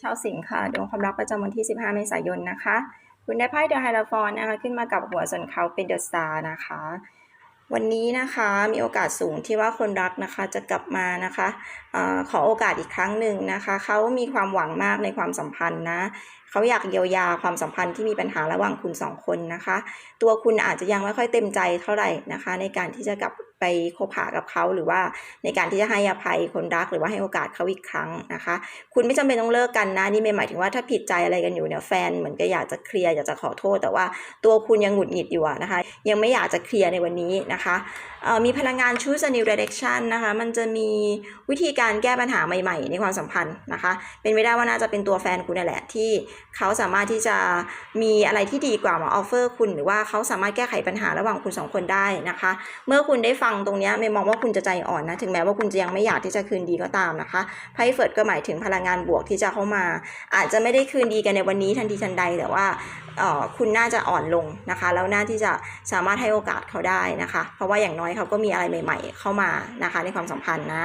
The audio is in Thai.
ชาวสิงค์ค่ะดวงความรักประจำวันที่ 15 เมษายนนะคะ คุณได้ไพ่เดอะไฮราฟอนนะคะขึ้นมากับหัวส่วนเขาเป็นเดอะสตาร์นะคะ วันนี้นะคะมีโอกาสสูงที่ว่าคนรักนะคะจะกลับมานะคะออขอโอกาสอีกครั้งหนึ่งนะคะเขามีความหวังมากในความสัมพันธ์นะเขาอยากเยียวยาความสัมพันธ์ที่มีปัญหาระหว่างคุณสองคนนะคะ ตัวคุณอาจจะยังไม่ค่อยเต็มใจเท่าไหร่นะคะ ในการที่จะกลับ ไปคบหากับเขาหรือว่าในการที่จะให้อภัยคนรักหรือว่าให้โอกาสเขาอีกครั้งนะคะ คุณไม่จำเป็นต้องเลิกกันนะนี่ไม่หมายถึงว่าถ้าผิดใจอะไรกันอยู่เนี่ยแฟนเหมือนก็อยากจะเคลียร์อยากจะขอโทษ แต่ว่าตัวคุณยังหงุดหงิดอยู่นะคะ ยังไม่อยากจะเคลียร์ในวันนี้นะคะมีพลังงาน choose a new direction นะคะ มันจะมีวิธีการแก้ปัญหาใหม่ ๆ ในความสัมพันธ์นะคะ เป็นไปได้ว่าน่าจะเป็นตัวแฟนคุณนั่นแหละที่เขาสามารถที่จะมีอะไรที่ดีกว่ามาออฟเฟอร์คุณหรือว่าเขาสามารถแก้ไขปัญหาระหว่างคุณสองคนได้นะคะ เมื่อคุณได้ฟังตรงนี้ไม่มองว่าคุณจะใจอ่อนนะ ถึงแม้ว่าคุณจะยังไม่อยากที่จะคืนดีก็ตามนะคะไพ่เฟิร์ดก็หมายถึงพลังงานบวกที่จะเข้ามา อาจจะไม่ได้คืนดีกันในวันนี้ทันทีทันใดแต่ว่าคุณน่าจะอ่อนลงนะคะ แล้วน่าที่จะสามารถให้โอกาสเขาได้นะคะ เพราะว่าอย่างน้อยเขาก็มีอะไรใหม่ ๆ เข้ามานะคะในความสัมพันธ์นะ